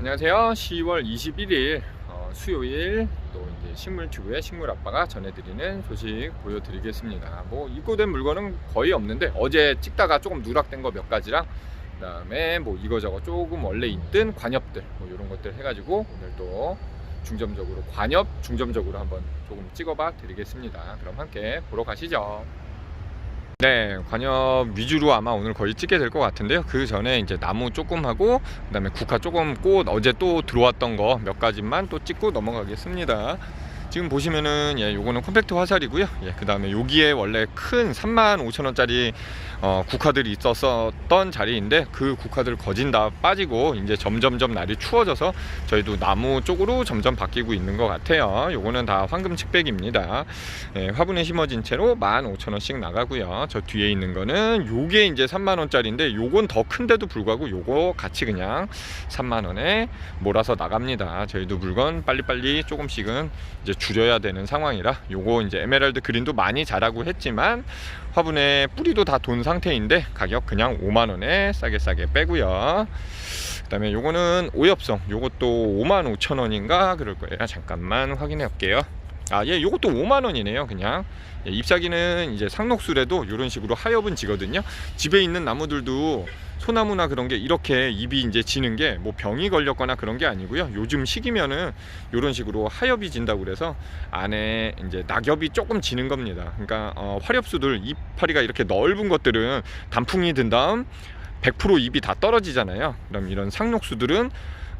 안녕하세요. 10월 21일 어, 수요일 또 이제 식물튜브의 식물 아빠가 전해드리는 소식 보여드리겠습니다. 뭐 입고된 물건은 거의 없는데 어제 찍다가 조금 누락된 거 몇 가지랑 그다음에 뭐 이거저거 조금 원래 있던 관엽들 뭐 이런 것들 해가지고 오늘 또 중점적으로 관엽 중점적으로 한번 조금 찍어봐 드리겠습니다. 그럼 함께 보러 가시죠. 네, 관엽 위주로 아마 오늘 거의 찍게 될 것 같은데요. 그 전에 이제 나무 조금 하고, 그 다음에 국화 조금 꽃 어제 또 들어왔던 거 몇 가지만 또 찍고 넘어가겠습니다. 지금 보시면은 예, 요거는 컴팩트 화살이고요. 예, 그 다음에 여기에 원래 큰 3만 5천 원짜리 어, 국화들이 있었던 자리인데 그 국화들 거진 다 빠지고 이제 점점점 날이 추워져서 저희도 나무 쪽으로 점점 바뀌고 있는 것 같아요. 요거는 다 황금 측백입니다. 예, 화분에 심어진 채로 15,000원씩 나가고요. 저 뒤에 있는 거는 요게 이제 3만 원짜리인데 요건 더 큰데도 불구하고 요거 같이 그냥 3만 원에 몰아서 나갑니다. 저희도 물건 빨리빨리 조금씩은 이제 줄여야 되는 상황이라 요거 이제 에메랄드 그린도 많이 자라고 했지만 화분에 뿌리도 다 돈 상태인데 가격 그냥 5만 원에 싸게 싸게 빼고요. 그 다음에 요거는 오엽성 요것도 5만 5천 원인가 그럴 거예요. 잠깐만 확인해 볼게요. 아, 예, 요것도 5만 원이네요, 그냥. 예, 잎사귀는 이제 상록술에도 이런 식으로 하엽은 지거든요. 집에 있는 나무들도 소나무나 그런 게 이렇게 잎이 이제 지는 게 뭐 병이 걸렸거나 그런 게 아니고요. 요즘 시기면은 이런 식으로 하엽이 진다고 그래서 안에 이제 낙엽이 조금 지는 겁니다. 그러니까 어, 화렵수들 잎파리가 이렇게 넓은 것들은 단풍이 든 다음 100% 잎이 다 떨어지잖아요. 그럼 이런 상록수들은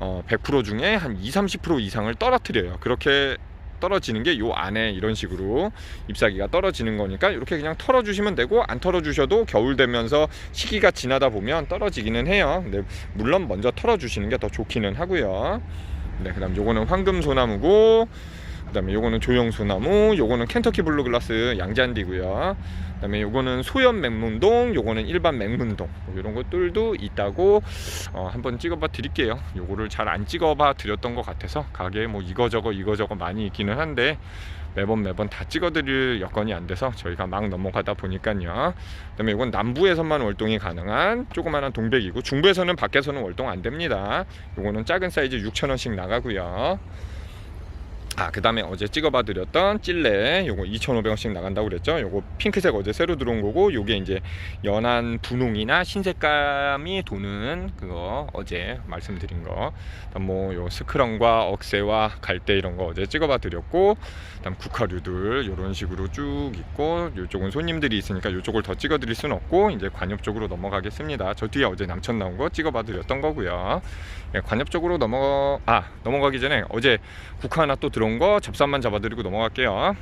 어, 100% 중에 한 2, 30% 이상을 떨어뜨려요. 그렇게 떨어지는 게 요 안에 이런 식으로 잎사귀가 떨어지는 거니까 이렇게 그냥 털어주시면 되고 안 털어주셔도 겨울 되면서 시기가 지나다 보면 떨어지기는 해요. 근데 물론 먼저 털어주시는 게 더 좋기는 하고요. 네, 그다음 요거는 황금 소나무고 그 다음에 요거는 조형 소나무, 요거는 켄터키 블루글라스 양잔디고요. 그 다음에 요거는 소연 맹문동, 요거는 일반 맹문동 뭐 이런 것들도 있다고 어, 한번 찍어봐 드릴게요. 요거를 잘 안 찍어봐 드렸던 것 같아서 가게에 뭐 이거저거 이거저거 많이 있기는 한데 매번 매번 다 찍어드릴 여건이 안 돼서 저희가 막 넘어가다 보니까요. 그다음에 이건 남부에서만 월동이 가능한 조그마한 동백이고 중부에서는 밖에서는 월동 안 됩니다. 요거는 작은 사이즈 6,000원씩 나가고요. 아, 그 다음에 어제 찍어봐 드렸던 찔레 요거 2,500원씩 나간다고 그랬죠. 요거 핑크색 어제 새로 들어온 거고 요게 이제 연한 분홍이나 흰색감이 도는 그거 어제 말씀드린 거. 그다음 뭐 요 스크럼과 억새와 갈대 이런 거 어제 찍어봐 드렸고 그다음 국화류들 요런 식으로 쭉 있고 요쪽은 손님들이 있으니까 요쪽을 더 찍어 드릴 수는 없고 이제 관엽 쪽으로 넘어가겠습니다. 저 뒤에 어제 남천 나온 거 찍어봐 드렸던 거고요. 예, 관엽 쪽으로 넘어 아 넘어가기 전에 어제 국화 하나 또 들 어온 거 접산만 잡아드리고 넘어갈게요.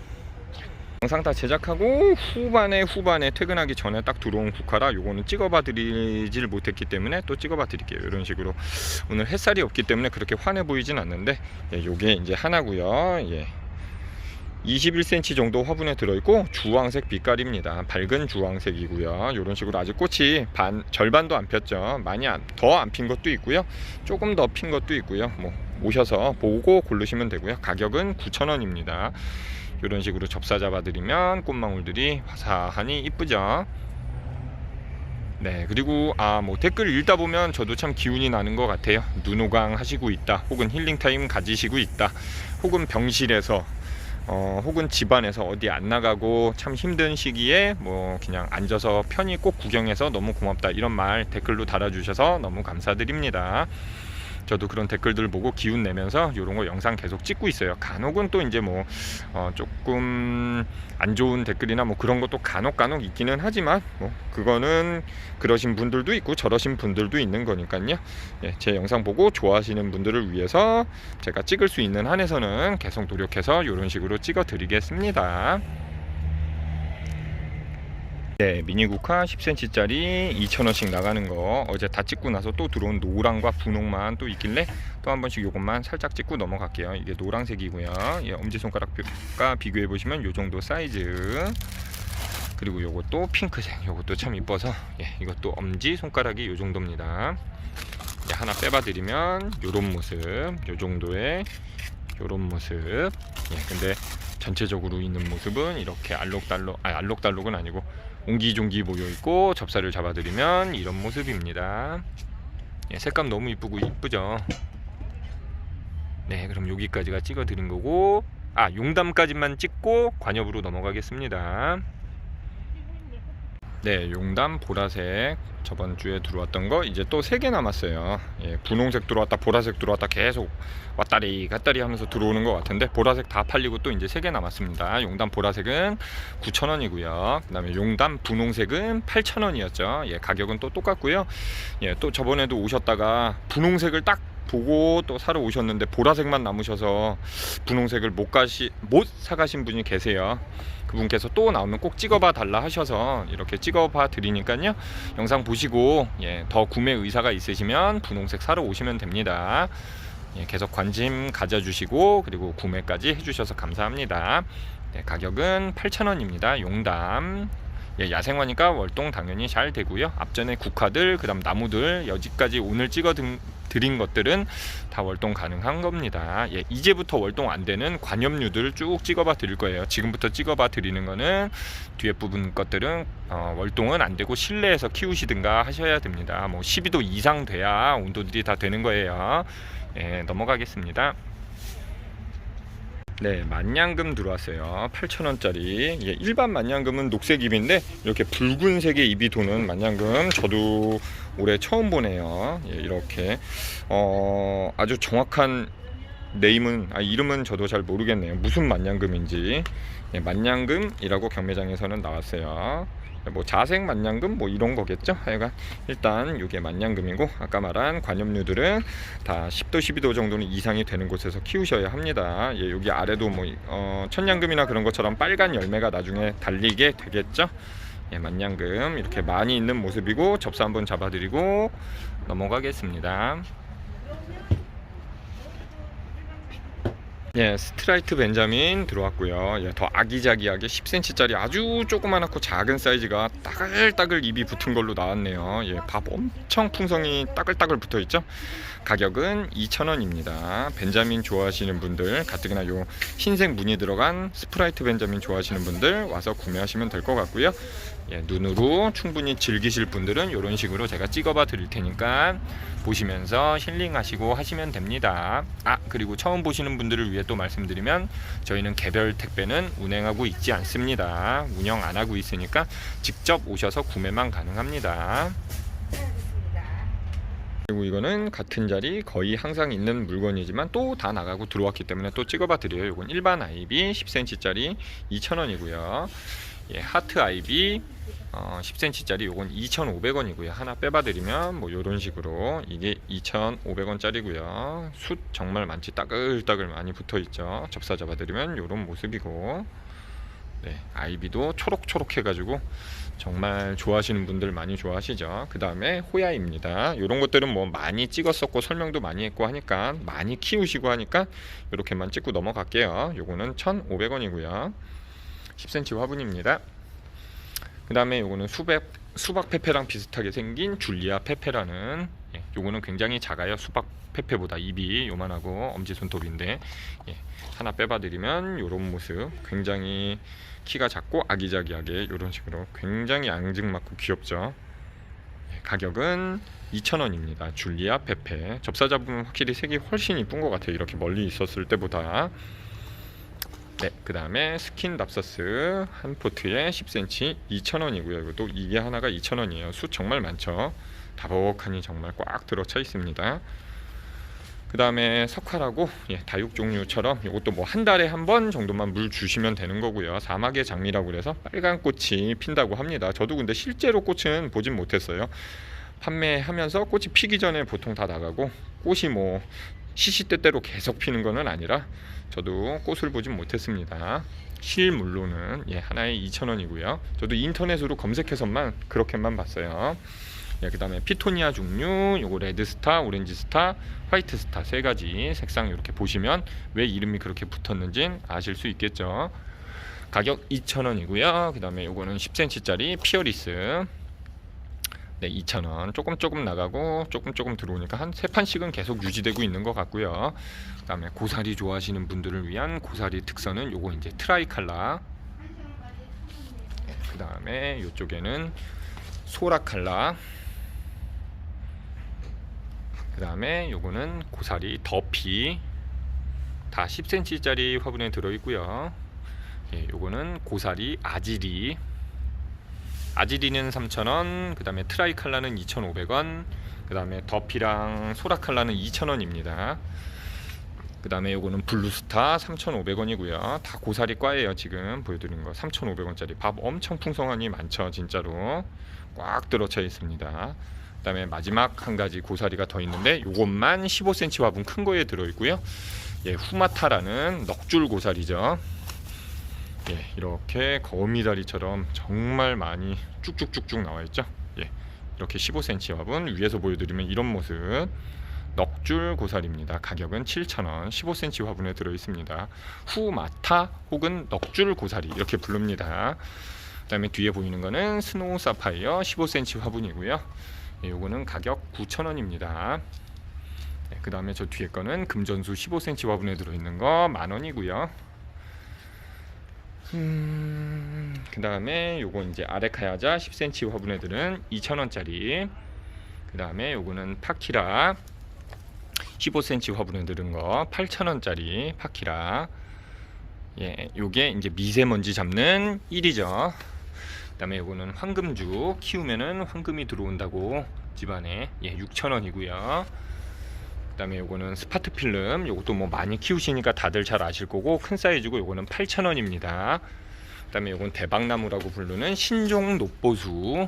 영상 다 제작하고 후반에 후반에 퇴근하기 전에 딱 들어온 국화라 요거는 찍어봐 드리질 못했기 때문에 또 찍어봐 드릴게요. 이런 식으로 오늘 햇살이 없기 때문에 그렇게 환해 보이진 않는데 예, 요게 이제 하나고요. 예. 21cm 정도 화분에 들어있고 주황색 빛깔입니다. 밝은 주황색이고요. 이런 식으로 아직 꽃이 반 절반도 안 폈죠. 많이 더 안 핀 것도 있고요. 조금 더 핀 것도 있고요. 뭐 오셔서 보고 고르시면 되고요. 가격은 9,000원입니다. 이런 식으로 접사 잡아드리면 꽃망울들이 화사하니 이쁘죠. 네 그리고 아 뭐 댓글 읽다 보면 저도 참 기운이 나는 것 같아요. 눈호강 하시고 있다. 혹은 힐링 타임 가지시고 있다. 혹은 병실에서 어, 혹은 집안에서 어디 안 나가고 참 힘든 시기에 뭐 그냥 앉아서 편히 꼭 구경해서 너무 고맙다 이런 말 댓글로 달아주셔서 너무 감사드립니다. 저도 그런 댓글들 보고 기운 내면서 이런 거 영상 계속 찍고 있어요. 간혹은 또 이제 뭐 어, 조금 안 좋은 댓글이나 뭐 그런 것도 간혹 간혹 있기는 하지만 뭐 그거는 그러신 분들도 있고 저러신 분들도 있는 거니까요. 예, 제 영상 보고 좋아하시는 분들을 위해서 제가 찍을 수 있는 한에서는 계속 노력해서 이런 식으로 찍어 드리겠습니다. 네, 미니 국화 10cm짜리 2,000원씩 나가는 거 어제 다 찍고 나서 또 들어온 노랑과 분홍만 또 있길래 또 한 번씩 요것만 살짝 찍고 넘어갈게요. 이게 노랑색이고요. 예, 엄지손가락과 비교해 보시면 요 정도 사이즈. 그리고 요것도 핑크색. 요것도 참 이뻐서 예, 이것도 엄지 손가락이 요 정도입니다. 예, 하나 빼봐 드리면 요런 모습. 요 정도의 요런 모습. 예, 근데 전체적으로 있는 모습은 이렇게 알록달록 아 알록달록은 아니고 옹기종기 모여 있고 접사를 잡아드리면 이런 모습입니다. 예, 색감 너무 이쁘고 이쁘죠. 네, 그럼 여기까지가 찍어 드린 거고 아, 용담까지만 찍고 관엽으로 넘어가겠습니다. 네, 용담 보라색 저번 주에 들어왔던 거 이제 또 세 개 남았어요. 예, 분홍색 들어왔다, 보라색 들어왔다 계속 왔다리 갔다리 하면서 들어오는 것 같은데 보라색 다 팔리고 또 이제 세 개 남았습니다. 용담 보라색은 9,000원이고요. 그다음에 용담 분홍색은 8,000원이었죠. 예, 가격은 또 똑같고요. 예, 또 저번에도 오셨다가 분홍색을 딱 보고 또 사러 오셨는데 보라색만 남으셔서 분홍색을 못 가시 못 사가신 분이 계세요. 그분께서 또 나오면 꼭 찍어봐 달라 하셔서 이렇게 찍어봐 드리니까요. 영상 보시고 예, 더 구매 의사가 있으시면 분홍색 사러 오시면 됩니다. 예, 계속 관심 가져주시고 그리고 구매까지 해주셔서 감사합니다. 네, 가격은 8,000원입니다. 용담. 예, 야생화니까 월동 당연히 잘 되고요. 앞전에 국화들, 그다음 나무들 여기까지 오늘 찍어 든- 드린 것들은 다 월동 가능한 겁니다. 예, 이제부터 월동 안 되는 관엽류들 쭉 찍어봐 드릴 거예요. 지금부터 찍어봐 드리는 거는 뒤에 부분 것들은 어, 월동은 안 되고 실내에서 키우시든가 하셔야 됩니다. 뭐 12도 이상 돼야 온도들이 다 되는 거예요. 예, 넘어가겠습니다. 네, 만냥금 들어왔어요. 8,000원짜리. 예, 일반 만냥금은 녹색 잎인데 이렇게 붉은색의 잎이 도는 만냥금 저도 올해 처음 보네요. 예, 이렇게 어, 아주 정확한 네임은 아, 이름은 저도 잘 모르겠네요. 무슨 만냥금인지. 예, 만냥금이라고 경매장에서는 나왔어요. 뭐 자색 만냥금 뭐 이런 거겠죠. 하여간 일단 이게 만냥금이고 아까 말한 관엽류들은 다 10도 12도 정도는 이상이 되는 곳에서 키우셔야 합니다. 예, 여기 아래도 뭐 어, 천냥금이나 그런 것처럼 빨간 열매가 나중에 달리게 되겠죠. 예, 만냥금 이렇게 많이 있는 모습이고 접사 한번 잡아드리고 넘어가겠습니다. 예, 스트라이트 벤자민 들어왔고요. 예, 더 아기자기하게 10cm짜리 아주 조그만하고 작은 사이즈가 따글따글 입이 붙은 걸로 나왔네요. 예, 밥 엄청 풍성이 따글따글 붙어 있죠. 가격은 2,000원입니다. 벤자민 좋아하시는 분들, 가뜩이나 요 흰색 무늬 들어간 스프라이트 벤자민 좋아하시는 분들 와서 구매하시면 될 것 같고요. 예, 눈으로 충분히 즐기실 분들은 이런 식으로 제가 찍어봐 드릴 테니까 보시면서 힐링하시고 하시면 됩니다. 아 그리고 처음 보시는 분들을 위해 또 말씀드리면 저희는 개별 택배는 운행하고 있지 않습니다. 운영 안 하고 있으니까 직접 오셔서 구매만 가능합니다. 그리고 이거는 같은 자리 거의 항상 있는 물건이지만 또 다 나가고 들어왔기 때문에 또 찍어봐 드려요. 이건 일반 아이비 10cm짜리 2,000원이고요. 예, 하트 아이비 어, 10cm짜리 요건 2,500원이고요. 하나 빼봐 드리면 뭐 요런 식으로 이게 2,500원짜리고요. 숯 정말 많지 따글따글 많이 붙어 있죠. 접사 잡아 드리면 요런 모습이고 네, 아이비도 초록초록 해가지고 정말 좋아하시는 분들 많이 좋아하시죠. 그 다음에 호야입니다. 이런 것들은 뭐 많이 찍었었고 설명도 많이 했고 하니까 많이 키우시고 하니까 이렇게만 찍고 넘어갈게요. 요거는 1,500원이고요. 10cm 화분입니다. 그 다음에 요거는 수박 수박 페페랑 비슷하게 생긴 줄리아 페페라는 예, 요거는 굉장히 작아요. 수박 페페보다 입이 요만하고 엄지 손톱인데 예, 하나 빼봐드리면 요런 모습 굉장히 키가 작고 아기자기하게 이런 식으로 굉장히 앙증맞고 귀엽죠. 예, 가격은 2,000원입니다. 줄리아 페페. 접사 잡으면 확실히 색이 훨씬 이쁜 것 같아요. 이렇게 멀리 있었을 때보다. 네, 그 다음에 스킨 납서스 한 포트에 10cm 2,000원이고요. 이것도 이게 하나가 2,000원이에요. 수 정말 많죠. 다복하니 정말 꽉 들어차 있습니다. 그 다음에 석화라고 예, 다육 종류처럼 이것도 뭐 한 달에 한 번 정도만 물 주시면 되는 거고요. 사막의 장미라고 그래서 빨간 꽃이 핀다고 합니다. 저도 근데 실제로 꽃은 보진 못했어요. 판매하면서 꽃이 피기 전에 보통 다 나가고 꽃이 뭐 시시때때로 계속 피는 거는 아니라 저도 꽃을 보진 못했습니다. 실물로는 예, 하나에 2,000원이고요. 저도 인터넷으로 검색해서만 그렇게만 봤어요. 예, 그다음에 피토니아 종류, 요거 레드스타, 오렌지스타, 화이트스타 세 가지 색상 이렇게 보시면 왜 이름이 그렇게 붙었는지 아실 수 있겠죠. 가격 2,000원이고요. 그다음에 요거는 10cm짜리 피어리스 네, 2,000원. 조금 조금 나가고 조금 조금 들어오니까 한 세 판씩은 계속 유지되고 있는 것 같고요. 그다음에 고사리 좋아하시는 분들을 위한 고사리 특선은 요거 이제 트라이 칼라. 네, 그다음에 이쪽에는 소라 칼라. 그다음에 요거는 고사리 더피. 다 10cm짜리 화분에 들어 있고요. 예, 요거는 고사리 아지리. 아지리는 3,000원, 그 다음에 트라이칼라는 2,500원, 그 다음에 더피랑 소라칼라는 2,000원입니다. 그 다음에 요거는 블루스타 3,500원이고요. 다 고사리 과예요. 지금 보여드린 거 3,500원짜리 밥 엄청 풍성하니 많죠. 진짜로 꽉 들어차 있습니다. 그 다음에 마지막 한 가지 고사리가 더 있는데 요것만 15cm 화분 큰 거에 들어있고요. 예, 후마타라는 넉줄 고사리죠. 예, 이렇게 거미다리처럼 정말 많이 쭉쭉쭉쭉 나와 있죠. 예, 이렇게 15cm 화분 위에서 보여드리면 이런 모습. 넉줄 고사리입니다. 가격은 7,000원, 15cm 화분에 들어 있습니다. 후마타 혹은 넉줄 고사리 이렇게 부릅니다. 그다음에 뒤에 보이는 거는 스노우 사파이어 15cm 화분이고요. 예, 요거는 가격 9,000원입니다. 네, 그 다음에 저 뒤에 거는 금전수 15cm 화분에 들어 있는 거 만 원이고요. 음, 그 다음에 요거 이제 아레카야자 10cm 화분에 들은 2,000원짜리. 그 다음에 요거는 파키라 15cm 화분에 들은 거 8,000원짜리 파키라. 예, 요게 이제 미세먼지 잡는 1이죠. 그 다음에 요거는 황금주 키우면은 황금이 들어온다고 집안에 예 6,000원이고요. 그다음에 요거는 스파트 필름 요것도 뭐 많이 키우시니까 다들 잘 아실 거고 큰 사이즈고 요거는 8,000원입니다. 그다음에 요건 대박나무라고 부르는 신종 녹보수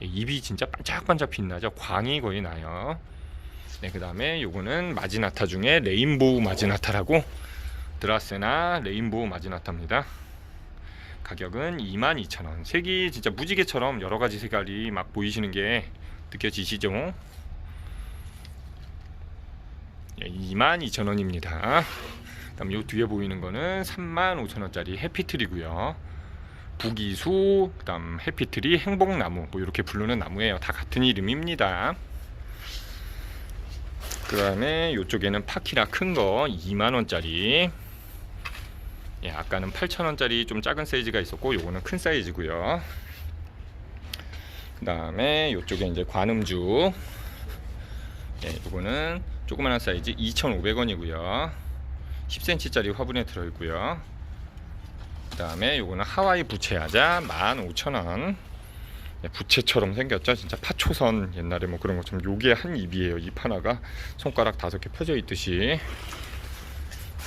예, 잎이 진짜 반짝반짝 빛나죠. 광이 거의 나요. 네, 그다음에 요거는 마지나타 중에 레인보우 마지나타라고 드라세나 레인보우 마지나타입니다. 가격은 22,000원. 색이 진짜 무지개처럼 여러 가지 색깔이 막 보이시는 게 느껴지시죠? 예, 22,000원입니다. 그다음 요 뒤에 보이는 거는 35,000원짜리 해피트리고요. 부기수, 그다음 해피트리, 행복나무 뭐 이렇게 부르는 나무예요. 다 같은 이름입니다. 그다음에 요쪽에는 파키라 큰 거 2만 원짜리. 예, 아까는 8,000원짜리 좀 작은 사이즈가 있었고 요거는 큰 사이즈고요. 그다음에 요쪽에 이제 관음주. 예, 요거는 조그만한 사이즈 2,500원이고요. 10cm짜리 화분에 들어 있고요. 그 다음에 요거는 하와이 부채야자 15,000원. 예, 부채처럼 생겼죠. 진짜 파초선 옛날에 뭐 그런 것처럼 요게 한 입이에요. 잎 하나가 손가락 다섯 개 펴져 있듯이.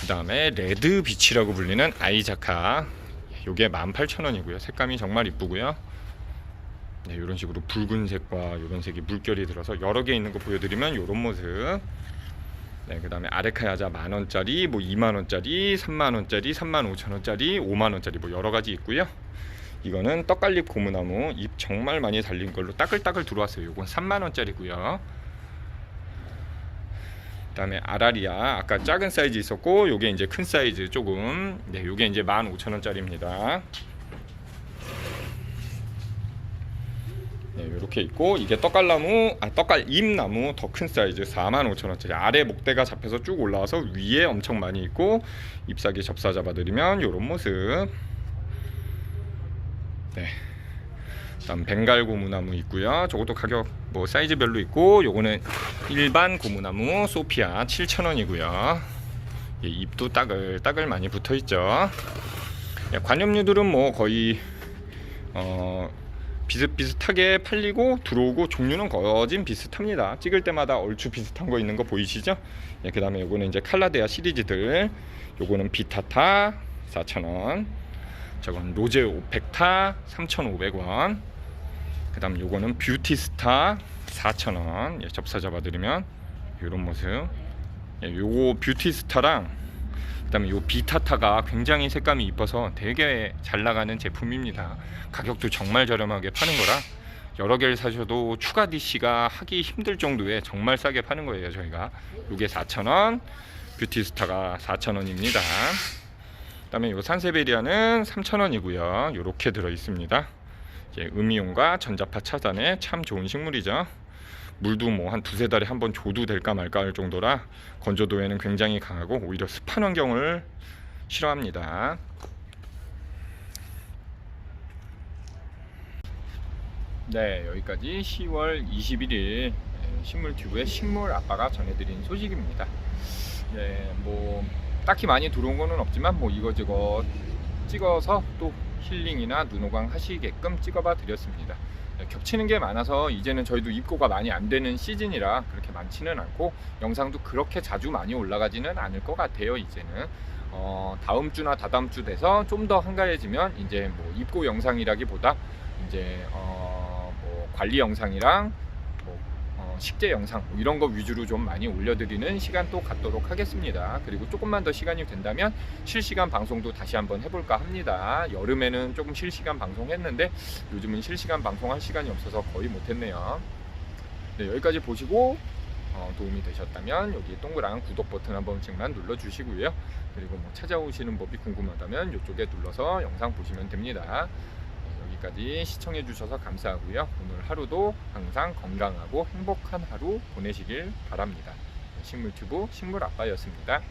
그 다음에 레드 비치라고 불리는 아이자카 요게 18,000원이고요 색감이 정말 이쁘고요 네, 이런 식으로 붉은색과 이런 색이 물결이 들어서 여러 개 있는 거 보여드리면 이런 모습 네, 그 다음에 아레카야자 만원짜리 뭐 2만원짜리 3만원짜리 3만 5천원짜리 5만원짜리 뭐 여러 가지 있고요. 이거는 떡갈잎 고무나무 잎 정말 많이 달린 걸로 따글따글 들어왔어요. 요건 3만원짜리고요. 그 다음에 아라리아 아까 작은 사이즈 있었고 요게 이제 큰 사이즈 조금. 네 요게 이제 15,000원짜리입니다 네 요렇게 있고 이게 떡갈나무 아 떡갈 잎나무 더 큰 사이즈 45,000원짜리 아래 목대가 잡혀서 쭉 올라와서 위에 엄청 많이 있고 잎사귀 접사 잡아드리면 요런 모습 네 다음 벵갈 고무나무 있고요. 저것도 가격 뭐 사이즈별로 있고 요거는 일반 고무나무 소피아 7,000원이고요. 예, 잎도 따글 따글 많이 붙어 있죠. 예, 관엽류들은 뭐 거의 어 비슷비슷하게 팔리고 들어오고 종류는 거진 비슷합니다. 찍을 때마다 얼추 비슷한 거 있는 거 보이시죠? 예, 그 다음에 요거는 이제 칼라데아 시리즈들. 요거는 비타타 4,000원. 저건 로제 오펙타 3,500원. 그 다음 요거는 뷰티스타 4,000원. 예, 접사 잡아드리면 이런 모습. 예, 요거 뷰티스타랑 그다음에 요 비타타가 굉장히 색감이 이뻐서 되게 잘 나가는 제품입니다. 가격도 정말 저렴하게 파는 거라 여러 개를 사셔도 추가 DC가 하기 힘들 정도에 정말 싸게 파는 거예요, 저희가. 요게 4,000원, 뷰티스타가 4,000원입니다. 그다음에 요 산세베리아는 3,000원이고요. 요렇게 들어 있습니다. 음이온과 전자파 차단에 참 좋은 식물이죠. 물도 뭐 한 두세 달에 한 번 줘도 될까 말까 할 정도라 건조도에는 굉장히 강하고 오히려 습한 환경을 싫어합니다. 네, 여기까지 10월 21일 식물 튜브의 식물 아빠가 전해드린 소식입니다. 네, 뭐 딱히 많이 들어온 거는 없지만 뭐 이거저거 찍어서 또 힐링이나 눈호강 하시게끔 찍어봐 드렸습니다. 네, 겹치는 게 많아서 이제는 저희도 입고가 많이 안 되는 시즌이라 그렇게 많지는 않고 영상도 그렇게 자주 많이 올라가지는 않을 것 같아요. 이제는 어, 다음 주나 다다음 주 돼서 좀 더 한가해지면 이제 뭐 입고 영상이라기보다 이제 어, 뭐 관리 영상이랑 식재 영상 뭐 이런 거 위주로 좀 많이 올려드리는 시간 또 갖도록 하겠습니다. 그리고 조금만 더 시간이 된다면 실시간 방송도 다시 한번 해볼까 합니다. 여름에는 조금 실시간 방송했는데 요즘은 실시간 방송할 시간이 없어서 거의 못했네요. 네, 여기까지 보시고 어, 도움이 되셨다면 여기 동그란 구독 버튼 한 번씩만 눌러주시고요. 그리고 뭐 찾아오시는 법이 궁금하다면 이쪽에 눌러서 영상 보시면 됩니다. 네, 여기까지 시청해 주셔서 감사하고요. 오늘 하루도 항상 건강하고 행복한 하루 보내시길 바랍니다. 식물튜브 식물아빠였습니다.